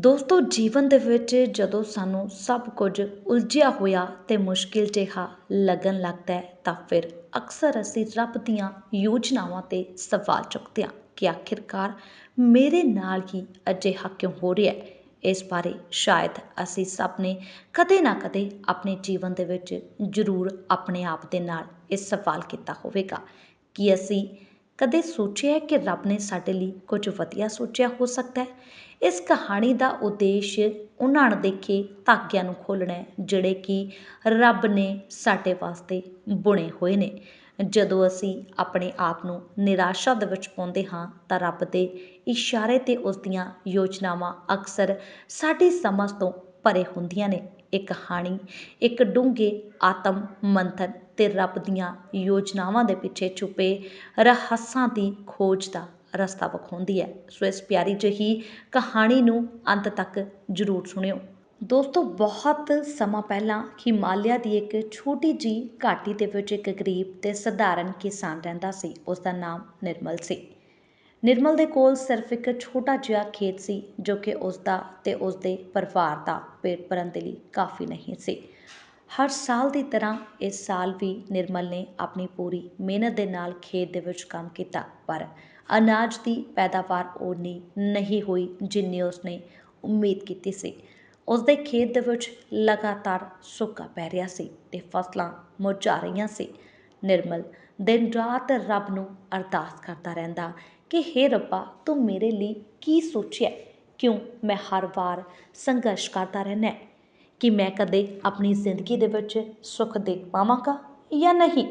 ਦੋਸਤੋ, ਜੀਵਨ ਦੇ ਵਿੱਚ ਜਦੋਂ ਸਾਨੂੰ ਸਭ ਕੁਝ ਉਲਝਿਆ ਹੋਇਆ ਅਤੇ ਮੁਸ਼ਕਿਲ ਜਿਹਾ ਲੱਗਣ ਲੱਗਦਾ ਤਾਂ ਫਿਰ ਅਕਸਰ ਅਸੀਂ ਰੱਬ ਦੀਆਂ ਯੋਜਨਾਵਾਂ ਤੇ ਸਵਾਲ ਚੁੱਕਦੇ ਹਾਂ ਕਿ ਆਖਿਰਕਾਰ ਮੇਰੇ ਨਾਲ ਹੀ ਅਜਿਹਾ ਕਿਉਂ ਹੋ ਰਿਹਾ ਇਸ ਬਾਰੇ ਸ਼ਾਇਦ ਅਸੀਂ ਸਭ ਨੇ ਕਦੇ ਨਾ ਕਦੇ ਆਪਣੇ ਜੀਵਨ ਦੇ ਵਿੱਚ ਜ਼ਰੂਰ ਆਪਣੇ ਆਪ ਦੇ ਨਾਲ ਇਹ ਸਵਾਲ ਕੀਤਾ ਹੋਵੇਗਾ ਕਿ ਅਸੀਂ ਕਦੇ ਸੋਚਿਆ ਕਿ ਰੱਬ ਨੇ ਸਾਡੇ ਲਈ ਕੁਝ ਵਧੀਆ ਸੋਚਿਆ ਹੋ ਸਕਦਾ ਇਸ ਕਹਾਣੀ ਦਾ ਉਦੇਸ਼ ਉਹਨਾਂ ਅਣਦੇਖੇ ਧਾਗਿਆਂ ਨੂੰ ਖੋਲ੍ਹਣਾ ਜਿਹੜੇ ਕਿ ਰੱਬ ਨੇ ਸਾਡੇ ਵਾਸਤੇ ਬੁਣੇ ਹੋਏ ਨੇ। ਜਦੋਂ ਅਸੀਂ ਆਪਣੇ ਆਪ ਨੂੰ ਨਿਰਾਸ਼ਾ ਦੇ ਵਿੱਚ ਪਾਉਂਦੇ ਹਾਂ, ਤਾਂ ਰੱਬ ਦੇ ਇਸ਼ਾਰੇ ਤੇ ਉਸ ਦੀਆਂ ਯੋਜਨਾਵਾਂ ਅਕਸਰ ਸਾਡੀ ਸਮਝ ਤੋਂ ਪਰੇ ਹੁੰਦੀਆਂ ਨੇ। ਇਹ ਕਹਾਣੀ ਇੱਕ ਡੂੰਘੇ ਆਤਮ ਮੰਥਨ ਅਤੇ ਰੱਬ ਦੀਆਂ ਯੋਜਨਾਵਾਂ ਦੇ ਪਿੱਛੇ ਛੁਪੇ ਰਹੱਸਾਂ ਦੀ ਖੋਜ ਦਾ ਰਸਤਾ ਵਿਖਾਉਂਦੀ ਹੈ। ਸੋ ਇਸ ਪਿਆਰੀ ਜਿਹੀ ਕਹਾਣੀ ਨੂੰ ਅੰਤ ਤੱਕ ਜ਼ਰੂਰ ਸੁਣਿਓ। ਦੋਸਤੋ, ਬਹੁਤ ਸਮਾਂ ਪਹਿਲਾਂ ਹਿਮਾਲਿਆ ਦੀ ਇੱਕ ਛੋਟੀ ਜੀ ਘਾਟੀ ਦੇ ਵਿੱਚ ਇੱਕ ਗਰੀਬ ਤੇ ਸਧਾਰਨ ਕਿਸਾਨ ਰਹਿੰਦਾ ਸੀ। ਉਸ ਦਾ ਨਾਮ ਨਿਰਮਲ ਸੀ। ਨਿਰਮਲ ਦੇ ਕੋਲ ਸਿਰਫ ਇੱਕ ਛੋਟਾ ਜਿਹਾ ਖੇਤ ਸੀ, ਜੋ ਕਿ ਉਸ ਦਾ ਤੇ ਉਸ ਦੇ ਪਰਿਵਾਰ ਦਾ ਪੇਟ ਭਰਨ ਦੇ ਲਈ ਕਾਫੀ ਨਹੀਂ ਸੀ। ਹਰ ਸਾਲ ਦੀ ਤਰ੍ਹਾਂ ਇਸ ਸਾਲ ਵੀ ਨਿਰਮਲ ਨੇ ਆਪਣੀ ਪੂਰੀ ਮਿਹਨਤ ਦੇ ਨਾਲ ਖੇਤ ਦੇ ਵਿੱਚ ਕੰਮ ਕੀਤਾ, ਪਰ ਅਨਾਜ ਦੀ ਪੈਦਾਵਾਰ ਓਨੀ ਨਹੀਂ ਹੋਈ ਜਿੰਨੀ ਉਸਨੇ ਉਮੀਦ ਕੀਤੀ ਸੀ। ਉਸਦੇ ਖੇਤ ਦੇ ਵਿੱਚ ਲਗਾਤਾਰ ਸੁੱਕਾ ਪੈ ਰਿਹਾ ਸੀ ਤੇ ਫਸਲਾਂ ਮੁਰਝਾ ਰਹੀਆਂ ਸੀ। ਨਿਰਮਲ ਦਿਨ ਰਾਤ ਰੱਬ ਨੂੰ ਅਰਦਾਸ ਕਰਦਾ ਰਹਿੰਦਾ ਕਿ हे ਰੱਬਾ, ਤੂੰ ਮੇਰੇ ਲਈ ਕੀ ਸੋਚਿਆ? ਕਿਉਂ ਮੈਂ ਹਰ ਵਾਰ ਸੰਘਰਸ਼ ਕਰਦਾ ਰਹਿਣਾ ਕਿ ਮੈਂ ਕਦੇ ਆਪਣੀ ਜ਼ਿੰਦਗੀ ਦੇ ਵਿੱਚ ਸੁੱਖ ਦੇਖ ਪਾਵਾਂਗਾ ਜਾਂ ਨਹੀਂ?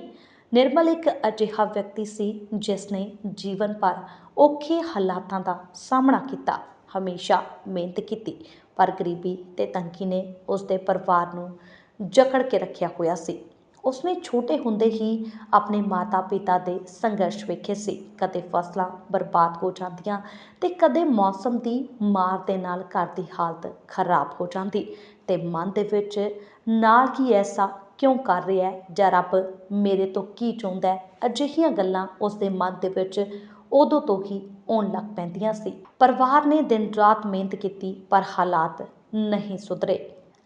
ਨਿਰਮਲ ਇੱਕ ਅਜਿਹਾ ਵਿਅਕਤੀ ਸੀ ਜਿਸ ਨੇ ਜੀਵਨ ਭਰ ਔਖੇ ਹਾਲਾਤਾਂ ਦਾ ਸਾਹਮਣਾ ਕੀਤਾ। ਹਮੇਸ਼ਾ ਮਿਹਨਤ ਕੀਤੀ, ਪਰ ਗਰੀਬੀ ਤੇ ਤੰਗੀ ਨੇ ਉਸ ਦੇ ਪਰਿਵਾਰ ਨੂੰ ਜਕੜ ਕੇ ਰੱਖਿਆ ਹੋਇਆ ਸੀ। ਉਸਨੇ ਛੋਟੇ ਹੁੰਦੇ ਹੀ ਆਪਣੇ ਮਾਤਾ-ਪਿਤਾ ਦੇ ਸੰਘਰਸ਼ ਵੇਖੇ ਸੀ। ਕਦੇ ਫਸਲਾਂ ਬਰਬਾਦ ਹੋ ਜਾਂਦੀਆਂ ਅਤੇ ਕਦੇ ਮੌਸਮ ਦੀ ਮਾਰ ਦੇ ਨਾਲ ਘਰ ਦੀ ਹਾਲਤ ਖਰਾਬ ਹੋ ਜਾਂਦੀ ਅਤੇ ਮਨ ਦੇ ਵਿੱਚ, ਨਾਲ ਕੀ ਐਸਾ ਕਿਉਂ ਕਰ ਰਿਹਾ ਜਾਂ ਰੱਬ ਮੇਰੇ ਤੋਂ ਕੀ ਚਾਹੁੰਦਾ ਅਜਿਹੀਆਂ ਗੱਲਾਂ ਉਸਦੇ ਮਨ ਦੇ ਵਿੱਚ ਉਦੋਂ ਤੋਂ ਹੀ ਆਉਣ ਲੱਗ ਪੈਂਦੀਆਂ ਸੀ। ਪਰਿਵਾਰ ਨੇ ਦਿਨ ਰਾਤ ਮਿਹਨਤ ਕੀਤੀ ਪਰ ਹਾਲਾਤ ਨਹੀਂ ਸੁਧਰੇ।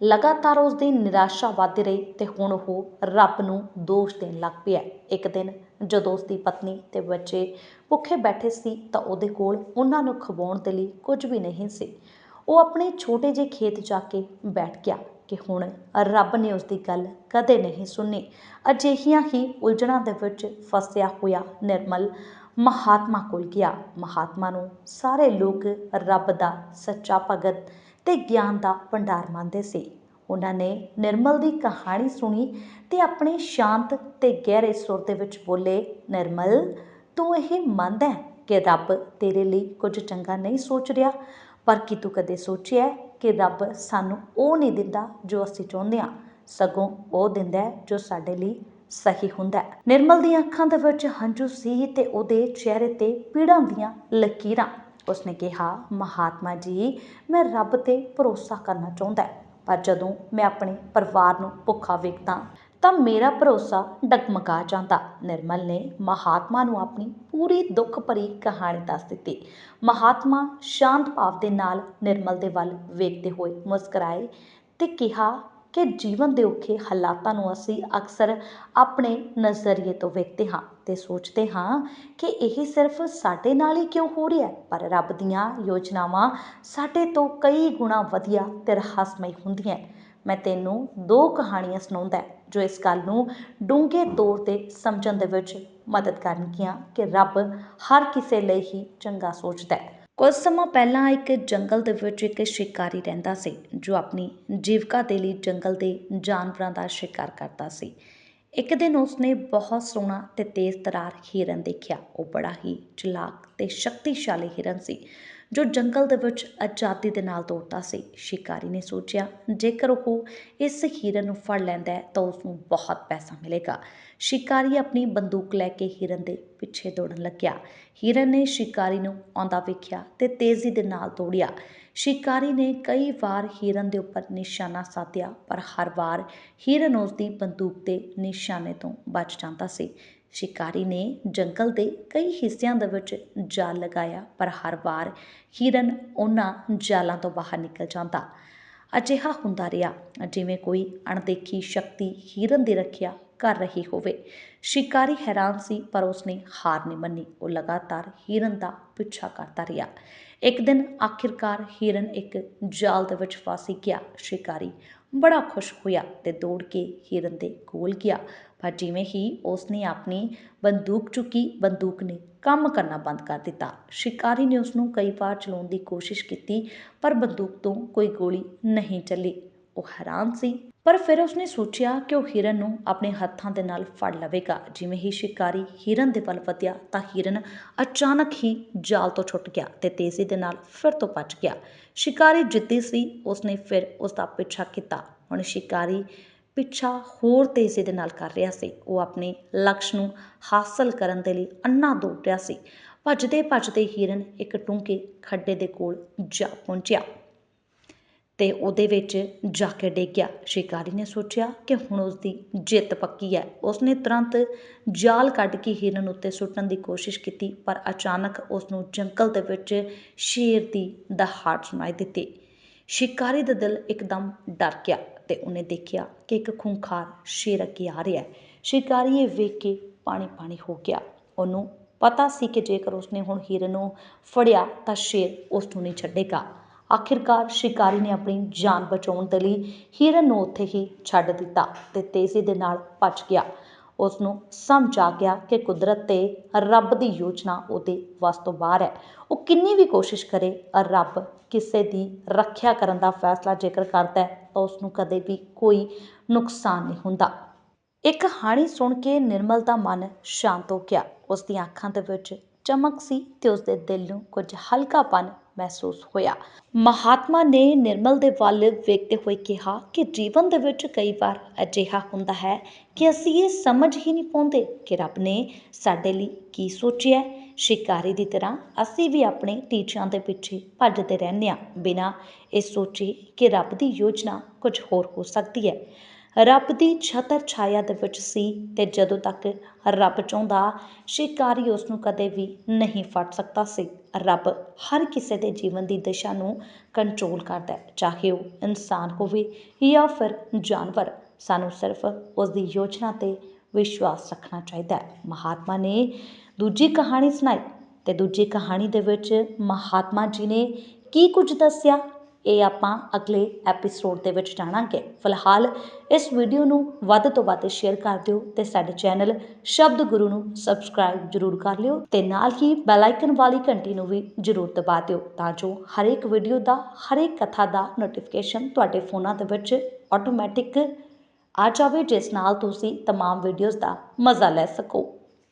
ਲਗਾਤਾਰ ਉਸ ਦੀ ਨਿਰਾਸ਼ਾ ਵੱਧ ਰਹੀ ਤੇ ਹੁਣ ਉਹ ਰੱਬ ਨੂੰ ਦੋਸ਼ ਦੇਣ ਲੱਗ ਪਿਆ। ਇੱਕ ਦਿਨ ਜਦੋਂ ਉਸ ਦੀ ਪਤਨੀ ਤੇ ਬੱਚੇ ਭੁੱਖੇ ਬੈਠੇ ਸੀ ਤਾਂ ਉਹਦੇ ਕੋਲ ਉਹਨਾਂ ਨੂੰ ਖਵਾਉਣ ਦੇ ਲਈ ਕੁਝ ਵੀ ਨਹੀਂ ਸੀ। ਉਹ ਆਪਣੇ ਛੋਟੇ ਜਿਹੇ ਖੇਤ ਜਾ ਕੇ ਬੈਠ ਗਿਆ ਕਿ ਹੁਣ ਰੱਬ ਨੇ ਉਸ ਦੀ ਗੱਲ ਕਦੇ ਨਹੀਂ ਸੁਣੀ। ਅਜਿਹੀਆਂ ਹੀ ਉਲਝਣਾਂ ਦੇ ਵਿੱਚ ਫਸਿਆ ਹੋਇਆ ਨਿਰਮਲ ਮਹਾਤਮਾ ਕੋਲ ਗਿਆ। ਮਹਾਤਮਾ ਨੂੰ ਸਾਰੇ ਲੋਕ ਰੱਬ ਦਾ ਸੱਚਾ ਭਗਤ ਅਤੇ ਗਿਆਨ ਦਾ ਭੰਡਾਰ ਮੰਨਦੇ ਸੀ। ਉਹਨਾਂ ਨੇ ਨਿਰਮਲ ਦੀ ਕਹਾਣੀ ਸੁਣੀ ਅਤੇ ਆਪਣੇ ਸ਼ਾਂਤ ਅਤੇ ਗਹਿਰੇ ਸੁਰ ਦੇ ਵਿੱਚ ਬੋਲੇ, ਨਿਰਮਲ, ਤੂੰ ਇਹ ਮੰਨਦਾ ਕਿ ਰੱਬ ਤੇਰੇ ਲਈ ਕੁਝ ਚੰਗਾ ਨਹੀਂ ਸੋਚ ਰਿਹਾ? ਪਰ ਕੀ ਤੂੰ ਕਦੇ ਸੋਚਿਆ ਕਿ ਰੱਬ ਸਾਨੂੰ ਉਹ ਨਹੀਂ ਦਿੰਦਾ ਜੋ ਅਸੀਂ ਚਾਹੁੰਦੇ ਹਾਂ? ਸਗੋਂ ਉਹ ਦਿੰਦਾ ਜੋ ਸਾਡੇ ਲਈ ਸਹੀ ਹੁੰਦਾ ਨਿਰਮਲ ਦੀਆਂ ਅੱਖਾਂ ਦੇ ਵਿੱਚ ਹੰਝੂ ਸੀ ਤੇ ਉਹਦੇ ਚਿਹਰੇ ਤੇ ਪੀੜਾਂ ਦੀਆਂ ਲਕੀਰਾਂ ਉਸਨੇ ਕਿਹਾ, ਮਹਾਤਮਾ ਜੀ, ਮੈਂ ਰੱਬ ਤੇ ਭਰੋਸਾ ਕਰਨਾ ਚਾਹੁੰਦਾ ਪਰ ਜਦੋਂ ਮੈਂ ਆਪਣੇ ਪਰਿਵਾਰ ਨੂੰ ਭੁੱਖਾ ਵੇਖਦਾ, ਤਾਂ ਮੇਰਾ ਭਰੋਸਾ ਡਗਮਗਾ ਜਾਂਦਾ। ਨਿਰਮਲ ਨੇ ਮਹਾਤਮਾ ਨੂੰ ਆਪਣੀ ਪੂਰੀ ਦੁੱਖ ਭਰੀ ਕਹਾਣੀ ਦੱਸ ਦਿੱਤੀ। ਮਹਾਤਮਾ ਸ਼ਾਂਤ ਭਾਵ ਦੇ ਨਾਲ ਨਿਰਮਲ ਦੇ ਵੱਲ ਵੇਖਦੇ ਹੋਏ ਮੁਸਕਰਾਏ ਅਤੇ ਕਿਹਾ ਕਿ ਜੀਵਨ ਦੇ ਔਖੇ ਹਾਲਾਤਾਂ ਨੂੰ ਅਸੀਂ ਅਕਸਰ ਆਪਣੇ ਨਜ਼ਰੀਏ ਤੋਂ ਵੇਖਦੇ ਹਾਂ ਅਤੇ ਸੋਚਦੇ ਹਾਂ ਕਿ ਇਹ ਸਿਰਫ ਸਾਡੇ ਨਾਲ ਹੀ ਕਿਉਂ ਹੋ ਰਿਹਾ ਹੈ? ਪਰ ਰੱਬ ਦੀਆਂ ਯੋਜਨਾਵਾਂ ਸਾਡੇ ਤੋਂ ਕਈ ਗੁਣਾ ਵਧੀਆ ਅਤੇ ਰਹੱਸਮਈ ਹੁੰਦੀਆਂ ਮੈਂ ਤੈਨੂੰ ਦੋ ਕਹਾਣੀਆਂ ਸੁਣਾਉਂਦਾ ਜੋ ਇਸ ਗੱਲ ਨੂੰ ਡੂੰਘੇ ਤੌਰ ਤੇ ਸਮਝਣ ਦੇ ਵਿੱਚ ਮਦਦ ਕਰਨਗੀਆਂ ਕਿ ਰੱਬ ਹਰ ਕਿਸੇ ਲਈ ਹੀ ਚੰਗਾ ਸੋਚਦਾ ਹੈ। ਕੁਝ ਸਮਾਂ ਪਹਿਲਾਂ ਇੱਕ ਜੰਗਲ ਦੇ ਵਿੱਚ ਇੱਕ ਸ਼ਿਕਾਰੀ ਰਹਿੰਦਾ ਸੀ, ਜੋ ਆਪਣੀ ਜੀਵਿਕਾ ਦੇ ਲਈ ਜੰਗਲ ਦੇ ਜਾਨਵਰਾਂ ਦਾ ਸ਼ਿਕਾਰ ਕਰਦਾ ਸੀ। ਇੱਕ ਦਿਨ ਉਸਨੇ ਬਹੁਤ ਸੋਹਣਾ ਅਤੇ ਤੇਜ਼ ਤਰਾਰ ਹਿਰਨ ਦੇਖਿਆ। ਉਹ ਬੜਾ ਹੀ ਚਲਾਕ ਅਤੇ ਸ਼ਕਤੀਸ਼ਾਲੀ ਹਿਰਨ ਸੀ। ਜੋ ਜੰਗਲ ਦੇ ਵਿੱਚ ਆਜ਼ਾਦੀ ਦੇ ਨਾਲ ਦੌੜਦਾ ਸੀ। ਸ਼ਿਕਾਰੀ ਨੇ ਸੋਚਿਆ, ਜੇਕਰ ਉਹ ਇਸ ਹਿਰਨ ਨੂੰ ਫੜ ਲੈਂਦਾ ਤਾਂ ਉਸ ਨੂੰ ਬਹੁਤ ਪੈਸਾ ਮਿਲੇਗਾ। ਸ਼ਿਕਾਰੀ ਆਪਣੀ ਬੰਦੂਕ ਲੈ ਕੇ ਹਿਰਨ ਦੇ ਪਿੱਛੇ ਦੌੜਨ ਲੱਗਿਆ। ਹਿਰਨ ਨੇ ਸ਼ਿਕਾਰੀ ਨੂੰ ਆਉਂਦਾ ਵੇਖਿਆ ਤੇ ਤੇਜ਼ੀ ਦੇ ਨਾਲ ਦੌੜਿਆ। ਸ਼ਿਕਾਰੀ ਨੇ ਕਈ ਵਾਰ ਹਿਰਨ ਦੇ ਉੱਪਰ ਨਿਸ਼ਾਨਾ ਸਾਧਿਆ, ਪਰ ਹਰ ਵਾਰ ਹਿਰਨ ਉਸ ਦੀ ਬੰਦੂਕ ਦੇ ਨਿਸ਼ਾਨੇ ਤੋਂ ਬਚ ਜਾਂਦਾ ਸੀ। ਸ਼ਿਕਾਰੀ ਨੇ ਜੰਗਲ ਦੇ ਕਈ ਹਿੱਸਿਆਂ ਦੇ ਵਿੱਚ ਜਾਲ ਲਗਾਇਆ, ਪਰ ਹਰ ਵਾਰ ਹਿਰਨ ਉਹਨਾਂ ਜਾਲਾਂ ਤੋਂ ਬਾਹਰ ਨਿਕਲ ਜਾਂਦਾ। ਅਜਿਹਾ ਹੁੰਦਾ ਰਿਹਾ, ਜਿਵੇਂ ਕੋਈ ਅਣਦੇਖੀ ਸ਼ਕਤੀ ਹਿਰਨ ਦੀ ਰੱਖਿਆ ਕਰ ਰਹੀ ਹੋਵੇ। ਸ਼ਿਕਾਰੀ ਹੈਰਾਨ ਸੀ, ਪਰ ਉਸਨੇ ਹਾਰ ਨਹੀਂ ਮੰਨੀ। ਉਹ ਲਗਾਤਾਰ ਹਿਰਨ ਦਾ ਪਿੱਛਾ ਕਰਦਾ ਰਿਹਾ। ਇੱਕ ਦਿਨ ਆਖਿਰਕਾਰ ਹਿਰਨ ਇੱਕ ਜਾਲ ਦੇ ਵਿੱਚ ਫਸ ਗਿਆ। ਸ਼ਿਕਾਰੀ ਬੜਾ ਖੁਸ਼ ਹੋਇਆ ਅਤੇ ਦੌੜ ਕੇ ਹਿਰਨ ਦੇ ਕੋਲ ਗਿਆ। ਪਰ ਜਿਵੇਂ ਹੀ ਉਸ ਨੇ ਆਪਣੀ ਬੰਦੂਕ ਚੁੱਕੀ, ਬੰਦੂਕ ਨੇ ਕੰਮ ਕਰਨਾ ਬੰਦ ਕਰ ਦਿੱਤਾ। ਸ਼ਿਕਾਰੀ ਨੇ ਉਸ ਨੂੰ ਕਈ ਵਾਰ ਚਲਾਉਣ ਦੀ ਕੋਸ਼ਿਸ਼ ਕੀਤੀ, ਪਰ ਬੰਦੂਕ ਤੋਂ ਕੋਈ ਗੋਲੀ ਨਹੀਂ ਚੱਲੀ। ਉਹ ਹੈਰਾਨ ਸੀ ਪਰ ਫਿਰ ਉਸਨੇ ਸੋਚਿਆ ਕਿ ਉਹ ਹਿਰਨ ਨੂੰ ਆਪਣੇ ਹੱਥਾਂ ਦੇ ਨਾਲ ਫੜ ਲਵੇਗਾ। ਜਿਵੇਂ ਹੀ ਸ਼ਿਕਾਰੀ ਹਿਰਨ ਦੇ ਵੱਲ ਵਧਿਆ, ਤਾਂ ਹਿਰਨ ਅਚਾਨਕ ਹੀ ਜਾਲ ਤੋਂ ਛੁੱਟ ਗਿਆ ਤੇ ਤੇਜ਼ੀ ਦੇ ਨਾਲ ਫਿਰ ਤੋਂ ਭੱਜ ਗਿਆ। ਸ਼ਿਕਾਰੀ ਜਿੱਤੀ ਸੀ, ਉਸਨੇ ਫਿਰ ਉਸ ਦਾ ਪਿੱਛਾ ਕੀਤਾ। ਹੁਣ ਸ਼ਿਕਾਰੀ ਪਿੱਛਾ ਹੋਰ ਤੇਜ਼ੀ ਦੇ ਨਾਲ ਕਰ ਰਿਹਾ ਸੀ। ਉਹ ਆਪਣੇ ਲਕਸ਼ ਨੂੰ ਹਾਸਲ ਕਰਨ ਦੇ ਲਈ ਅੰਨਾ ਦੌੜ ਰਿਹਾ ਸੀ। ਭੱਜਦੇ ਭੱਜਦੇ ਹਿਰਨ ਇੱਕ ਟੂੰਕੇ ਖੱਡੇ ਦੇ ਕੋਲ ਜਾ ਪਹੁੰਚਿਆ। ਅਤੇ ਉਹਦੇ ਵਿੱਚ ਜਾ ਕੇ ਡਿੱਗ ਗਿਆ ਸ਼ਿਕਾਰੀ ਨੇ ਸੋਚਿਆ ਕਿ ਹੁਣ ਉਸਦੀ ਜਿੱਤ ਪੱਕੀ ਹੈ। ਉਸਨੇ ਤੁਰੰਤ ਜਾਲ ਕੱਢ ਕੇ ਹਿਰਨ ਉੱਤੇ ਸੁੱਟਣ ਦੀ ਕੋਸ਼ਿਸ਼ ਕੀਤੀ, ਪਰ ਅਚਾਨਕ ਉਸ ਨੂੰ ਜੰਗਲ ਦੇ ਵਿੱਚ ਸ਼ੇਰ ਦੀ ਦਹਾੜ ਸੁਣਾਈ ਦਿੱਤੀ। ਸ਼ਿਕਾਰੀ ਦਾ ਦਿਲ ਇੱਕਦਮ ਡਰ ਗਿਆ ਅਤੇ ਉਹਨੇ ਦੇਖਿਆ ਕਿ ਇੱਕ ਖੂੰਖਾਰ ਸ਼ੇਰ ਅੱਗੇ ਆ ਰਿਹਾ ਹੈ। ਸ਼ਿਕਾਰੀ ਇਹ ਵੇਖ ਕੇ ਪਾਣੀ ਪਾਣੀ ਹੋ ਗਿਆ। ਉਹਨੂੰ ਪਤਾ ਸੀ ਕਿ ਜੇਕਰ ਉਸਨੇ ਹੁਣ ਹਿਰਨ ਨੂੰ ਫੜਿਆ ਤਾਂ ਸ਼ੇਰ ਉਸ ਨੂੰ ਨਹੀਂ ਛੱਡੇਗਾ। ਆਖਿਰਕਾਰ ਸ਼ਿਕਾਰੀ ਨੇ ਆਪਣੀ ਜਾਨ ਬਚਾਉਣ ਦੇ ਲਈ ਹਿਰਨ ਨੂੰ ਉੱਥੇ ਹੀ ਛੱਡ ਦਿੱਤਾ ਅਤੇ ਤੇਜ਼ੀ ਦੇ ਨਾਲ ਭੱਜ ਗਿਆ। ਉਸ ਨੂੰ ਸਮਝ ਆ ਗਿਆ ਕਿ ਕੁਦਰਤ ਤੇ ਰੱਬ ਦੀ ਯੋਜਨਾ ਉਹਦੇ ਵੱਸ ਤੋਂ ਬਾਹਰ ਹੈ। ਉਹ ਕਿੰਨੀ ਵੀ ਕੋਸ਼ਿਸ਼ ਕਰੇ, ਰੱਬ ਕਿਸੇ ਦੀ ਰੱਖਿਆ ਕਰਨ ਦਾ ਫੈਸਲਾ ਜੇਕਰ ਕਰਦਾ ਤਾਂ ਉਸ ਨੂੰ ਕਦੇ ਵੀ ਕੋਈ ਨੁਕਸਾਨ ਨਹੀਂ ਹੁੰਦਾ। ਇਹ ਕਹਾਣੀ ਸੁਣ ਕੇ ਨਿਰਮਲ ਦਾ ਮਨ ਸ਼ਾਂਤ ਹੋ ਗਿਆ। ਉਸ ਦੀਆਂ ਅੱਖਾਂ ਦੇ ਵਿੱਚ ਚਮਕ ਸੀ ਤੇ ਉਸ ਦੇ ਦਿਲ ਨੂੰ ਕੁਝ ਹਲਕਾਪਨ ਮਹਿਸੂਸ ਹੋਇਆ। ਮਹਾਤਮਾ ਨੇ ਨਿਰਮਲ ਦੇ ਵੱਲ ਵੇਖਦੇ ਹੋਏ ਕਿਹਾ ਕਿ ਜੀਵਨ ਦੇ ਵਿੱਚ ਕਈ ਵਾਰ ਅਜਿਹਾ ਹੁੰਦਾ ਹੈ ਕਿ ਅਸੀਂ ਇਹ ਸਮਝ ਹੀ ਨਹੀਂ ਪਾਉਂਦੇ ਕਿ ਰੱਬ ਨੇ ਸਾਡੇ ਲਈ ਕੀ ਸੋਚਿਆ ਸ਼ਿਕਾਰੀ ਦੀ ਤਰ੍ਹਾਂ ਅਸੀਂ ਵੀ ਆਪਣੇ ਟੀਚਿਆਂ ਦੇ ਪਿੱਛੇ ਭੱਜਦੇ ਰਹਿੰਦੇ ਹਾਂ ਬਿਨਾਂ ਇਹ ਸੋਚੇ ਕਿ ਰੱਬ ਦੀ ਯੋਜਨਾ ਕੁਝ ਹੋਰ ਹੋ ਸਕਦੀ ਹੈ। ਰੱਬ ਦੀ ਛਤਰ ਛਾਇਆ ਦੇ ਵਿੱਚ ਸੀ ਤੇ ਜਦੋਂ ਤੱਕ ਰੱਬ ਚਾਹੁੰਦਾ, ਸ਼ਿਕਾਰੀ ਉਸ ਨੂੰ ਕਦੇ ਵੀ ਨਹੀਂ ਫੜ ਸਕਦਾ ਸੀ। ਰੱਬ ਹਰ ਕਿਸੇ ਦੇ ਜੀਵਨ ਦੀ ਦਿਸ਼ਾ ਨੂੰ ਕੰਟਰੋਲ ਕਰਦਾ ਚਾਹੇ ਉਹ ਇਨਸਾਨ ਹੋਵੇ ਜਾਂ ਫਿਰ ਜਾਨਵਰ। ਸਾਨੂੰ ਸਿਰਫ ਉਸਦੀ ਯੋਜਨਾ ਤੇ ਵਿਸ਼ਵਾਸ ਰੱਖਣਾ ਚਾਹੀਦਾ ਮਹਾਤਮਾ ਨੇ ਦੂਜੀ ਕਹਾਣੀ ਸੁਣਾਈ ਅਤੇ ਦੂਜੀ ਕਹਾਣੀ ਦੇ ਵਿੱਚ ਮਹਾਤਮਾ ਜੀ ਨੇ ਕੀ ਕੁਝ ਦੱਸਿਆ? ਇਹ ਆਪਾਂ ਅਗਲੇ ਐਪੀਸੋਡ ਦੇ ਵਿੱਚ ਜਾਣਾਂਗੇ ਫਿਲਹਾਲ ਇਸ ਵੀਡੀਓ ਨੂੰ ਵੱਧ ਤੋਂ ਵੱਧ ਸ਼ੇਅਰ ਕਰ ਦਿਓ ਤੇ ਸਾਡੇ ਚੈਨਲ ਸ਼ਬਦ ਗੁਰੂ ਨੂੰ ਸਬਸਕ੍ਰਾਈਬ ਜਰੂਰ ਕਰ ਲਿਓ ਤੇ ਨਾਲ ਹੀ ਬੈਲ ਆਈਕਨ ਵਾਲੀ ਘੰਟੀ ਨੂੰ ਵੀ ਜਰੂਰ ਦਬਾ ਦਿਓ ਤਾਂ ਜੋ ਹਰੇਕ ਵੀਡੀਓ ਦਾ ਹਰੇਕ ਕਥਾ ਦਾ ਨੋਟੀਫਿਕੇਸ਼ਨ ਤੁਹਾਡੇ ਫੋਨਾਂ ਦੇ ਵਿੱਚ ਆਟੋਮੈਟਿਕ ਆ ਜਾਵੇ ਜਿਸ ਨਾਲ ਤੁਸੀਂ तमाम ਵੀਡੀਓਜ਼ ਦਾ ਮਜ਼ਾ ਲੈ ਸਕੋ